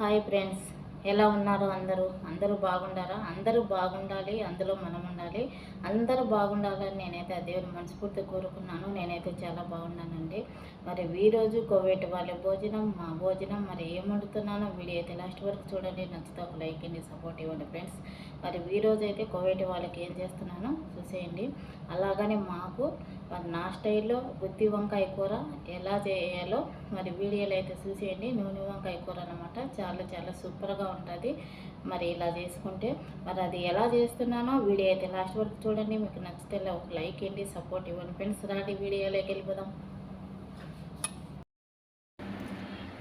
Hi friends ఎలా ఉన్నారు అందరూ? అందరూ బాగుండారా? అందరూ బాగుండాలి అందులో మనం ఉండాలి. అందరూ బాగుండాలని నేనైతే ఆ దేవుని మనస్ఫూర్తి కోరుకున్నాను. నేనైతే చాలా బాగున్నానండి. మరి ఈరోజు కోవిడ్ వాళ్ళ భోజనం మా భోజనం మరి ఏం వండుతున్నానో వీడియో అయితే లాస్ట్ వరకు చూడండి. నచ్చితే ఒక లైక్ అండి సపోర్ట్ ఇవ్వండి ఫ్రెండ్స్. మరి ఈరోజు అయితే కోవిడ్ వాళ్ళకి ఏం చేస్తున్నానో చూసేయండి. అలాగనే మాకు మరి నా స్టైల్లో గుత్తి వంకాయ కూర ఎలా చేయాలో మరి వీడియోలో అయితే చూసేయండి. నూనె వంకాయ కూర అనమాట చాలా చాలా సూపర్గా ఉంటుంది. మరి ఇలా చేసుకుంటే మరి అది ఎలా చేస్తున్నానో వీడియో అయితే లాస్ట్ వరకు చూడండి. మీకు నచ్చితే ఒక లైక్ ఏంటి సపోర్ట్ ఇవ్వండి. ఫ్రెండ్స్ రాండి వీడియోలోకి వెళ్ళిపోదాం.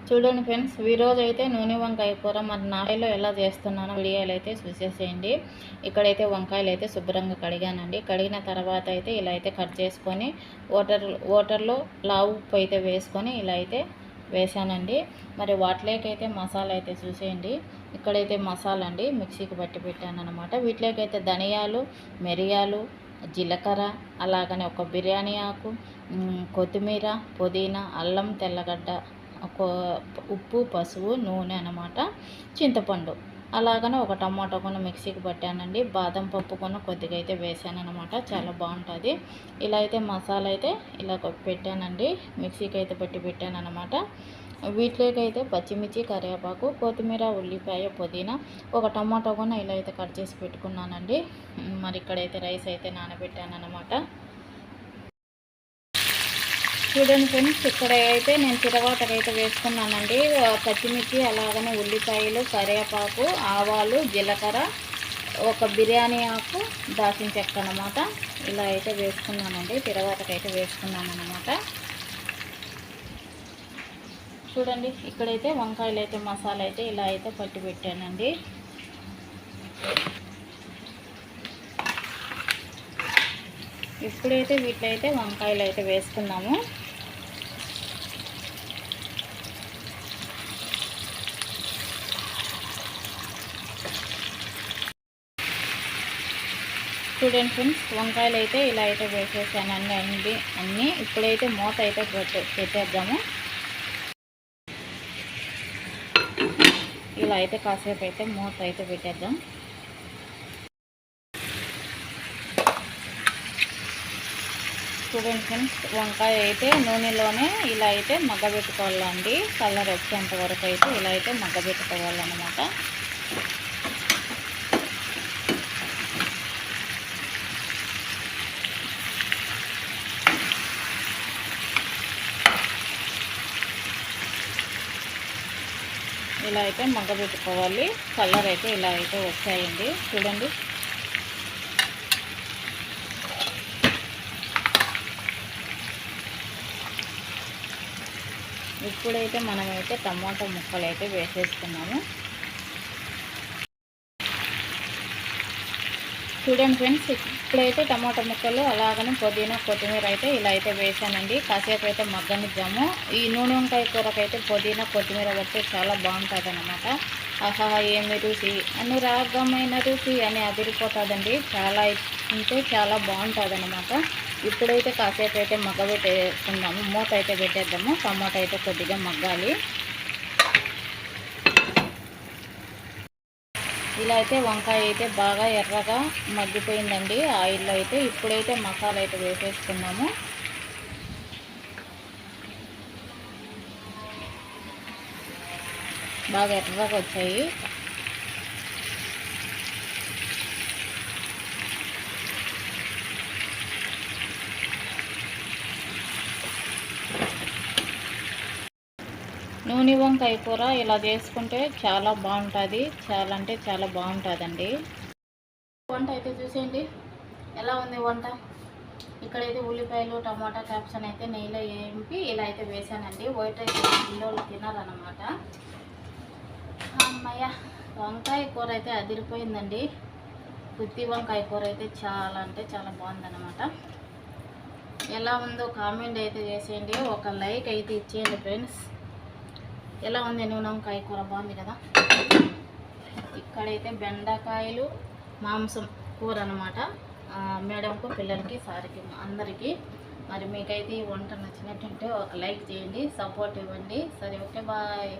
చూడండి ఫ్రెండ్స్ ఈరోజు అయితే నూనె వంకాయ కూర మరి నాయలో ఎలా చేస్తున్నానో వీడియోలు అయితే చూసేసేయండి. ఇక్కడైతే వంకాయలు అయితే శుభ్రంగా కడిగానండి. కడిగిన తర్వాత అయితే ఇలా అయితే కట్ చేసుకొని వాటర్ వాటర్లో లావు ఉప్పు అయితే వేసుకొని ఇలా అయితే వేసానండి. మరి వాటిలోకైతే మసాలా అయితే చూసేయండి. ఇక్కడైతే మసాలా అండి మిక్సీకి పట్టి పెట్టాను అనమాట వీటిలోకైతే ధనియాలు మిరియాలు జీలకర్ర అలాగనే ఒక బిర్యానీ ఆకు కొత్తిమీర పుదీనా అల్లం తెల్లగడ్డ ఉప్పు పసుపు నూనె అనమాట చింతపండు. అలాగనే ఒక టమాటో కొన్న మిక్సీకి పట్టానండి. బాదం పప్పు కొన్న కొద్దిగా అయితే వేసాను అనమాట చాలా బాగుంటుంది. ఇలా అయితే మసాలా అయితే ఇలా పెట్టానండి. మిక్సీకి అయితే పెట్టి పెట్టాను అనమాట వీటిలోకి అయితే పచ్చిమిర్చి కరివేపాకు కొత్తిమీర ఉల్లిపాయ పుదీనా ఒక టమాటో కొన్న ఇలా అయితే కట్ చేసి పెట్టుకున్నానండి. మరి ఇక్కడైతే రైస్ అయితే నానబెట్టాను అనమాట చూడండి ఫ్రెండ్స్ ఇక్కడ అయితే నేను తిరవాతకు అయితే వేసుకున్నానండి పచ్చిమిర్చి అలాగనే ఉల్లిపాయలు కరివేపాకు ఆవాలు జీలకర్ర ఒక బిర్యానీ ఆకు దాచిన చెక్క అనమాట ఇలా అయితే వేసుకున్నానండి తిరవాతకు అయితే వేసుకున్నాను అనమాట చూడండి ఇక్కడైతే వంకాయలు అయితే మసాలా అయితే ఇలా అయితే పట్టి పెట్టానండి ఇప్పుడైతే వీటిలో అయితే వంకాయలు అయితే వేసుకున్నాము. స్టూడెంట్ ఫ్రెండ్స్ వంకాయలు అయితే ఇలా అయితే వేసేసాను అన్ని అన్ని అన్నీ. ఇప్పుడైతే మూత అయితే పెట్టేద్దాము. ఇలా అయితే కాసేపు అయితే మూత అయితే పెట్టేద్దాం. చూడండి ఫ్రెండ్స్ వంకాయ అయితే నూనెలోనే ఇలా అయితే మగ్గబెట్టుకోవాలండి. కలర్ వచ్చేంత వరకు అయితే ఇలా అయితే మగ్గబెట్టుకోవాలన్నమాట. ఇలా అయితే మగ్గబెట్టుకోవాలి. కలర్ అయితే ఇలా అయితే వచ్చాయండి. చూడండి. ఇప్పుడైతే మనమైతే టమాటో ముక్కలు అయితే వేసేసుకున్నాము. చూడండి ఫ్రెండ్స్ ఇప్పుడైతే టమాటా ముక్కలు అలాగనే పుదీనా కొత్తిమీర అయితే ఇలా అయితే వేసానండి. కాసేపు అయితే మగ్గనిద్దాము. ఈ నూనె వంకాయ కూరకైతే పుదీనా కొత్తిమీర పడితే చాలా బాగుంటుంది అనమాట ఆహా ఏమి రుచి? అన్ని రాగమైన రుచి అని అదిరిపోతుందండి. చాలా అంటే చాలా బాగుంటుంది అనమాట ఇప్పుడైతే కాసేపు అయితే మగ్గబెట్టేసుకుందాము. మూత అయితే పెట్టేద్దాము. టమాటా అయితే కొద్దిగా మగ్గాలి. ఇలా అయితే వంకాయ అయితే బాగా ఎర్రగా మగ్గిపోయిందండి. ఆయిల్లో అయితే ఇప్పుడైతే మసాలా అయితే వేసేసుకున్నాము. బాగా ఎర్రగా వచ్చాయి. నూనె వంకాయ కూర ఇలా చేసుకుంటే చాలా బాగుంటుంది. చాలా అంటే చాలా బాగుంటుందండి. వంట అయితే చూసేయండి. ఎలా ఉంది వంట? ఇక్కడైతే ఉల్లిపాయలు టమాటా క్యాప్షన్ అయితే నెయ్యిలో ఏంపి ఇలా అయితే వేసానండి. వైట్ రైస్ పిల్లలు తినాలన్నమాట. అమ్మయ్య వంకాయ కూర అయితే అదిరిపోయిందండి. గుత్తి వంకాయ కూర అయితే చాలా అంటే చాలా బాగుందన్నమాట. ఎలా ఉందో కామెంట్ అయితే చేసేయండి. ఒక లైక్ అయితే ఇచ్చేయండి ఫ్రెండ్స్. ఎలా ఉంది నూనెంకాయ కూర? బాగుంది కదా? ఇక్కడైతే బెండకాయలు మాంసం కూర అనమాట మేడంకు పిల్లలకి సారికి అందరికీ. మరి మీకైతే ఈ వంట నచ్చినట్టుంటే ఒక లైక్ చేయండి సపోర్ట్ ఇవ్వండి. సరే ఓకే బాయ్.